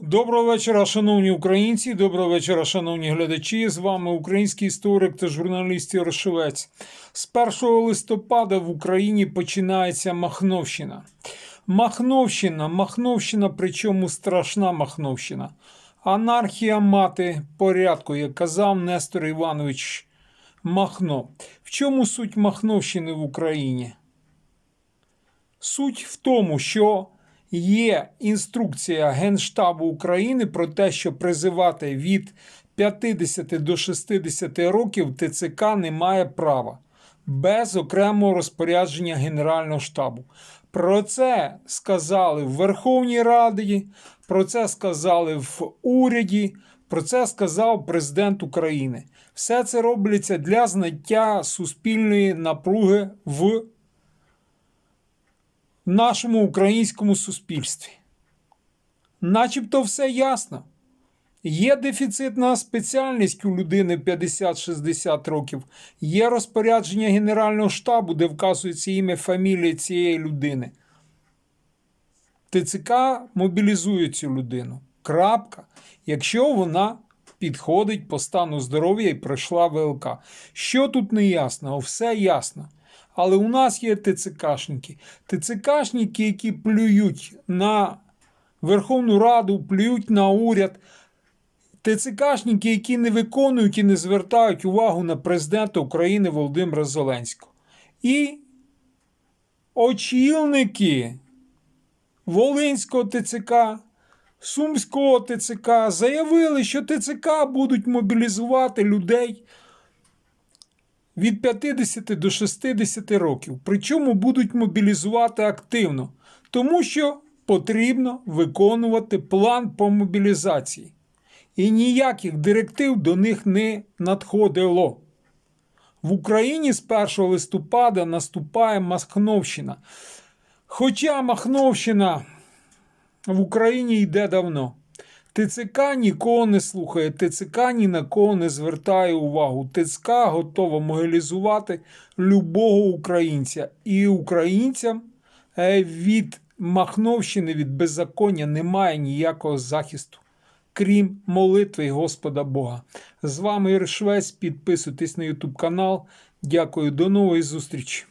Доброго вечора, шановні українці. Доброго вечора, шановні глядачі. З вами український історик та журналіст Ярошевець. З 1 листопада в Україні починається Махновщина. Махновщина, Махновщина, причому страшна Махновщина. Анархія мати порядку, як казав Нестор Іванович Махно. В чому суть Махновщини в Україні? Суть в тому, що є інструкція Генштабу України про те, що призивати від 50 до 60 років ТЦК не має права без окремого розпорядження Генерального штабу. Про це сказали в Верховній Раді, про це сказали в уряді, про це сказав президент України. Все це робиться для знаття суспільної напруги в нашому українському суспільстві. Начебто все ясно. Є дефіцитна спеціальність у людини 50-60 років, є розпорядження Генерального штабу, де вказується ім'я фамілія цієї людини. ТЦК мобілізує цю людину. Крапка. Якщо вона підходить по стану здоров'я і пройшла ВЛК. Що тут не ясно? Все ясно. Але у нас є ТЦКшники. ТЦКшники, які плюють на Верховну Раду, плюють на уряд. ТЦКшники, які не виконують і не звертають увагу на президента України Володимира Зеленського. І очільники Волинського ТЦК, Сумського ТЦК заявили, що ТЦК будуть мобілізувати людей від 50 до 60 років. Причому будуть мобілізувати активно, тому що потрібно виконувати план по мобілізації. І ніяких директив до них не надходило. В Україні з 1 листопада наступає Махновщина. Хоча Махновщина в Україні йде давно. ТЦК нікого не слухає, ТЦК ні на кого не звертає увагу. ТЦК готова мобілізувати любого українця. І українцям е, від Махновщини, від беззаконня немає ніякого захисту, крім молитви Господа Бога. З вами Ір Швець. Підписуйтесь на YouTube канал. Дякую, до нової зустрічі.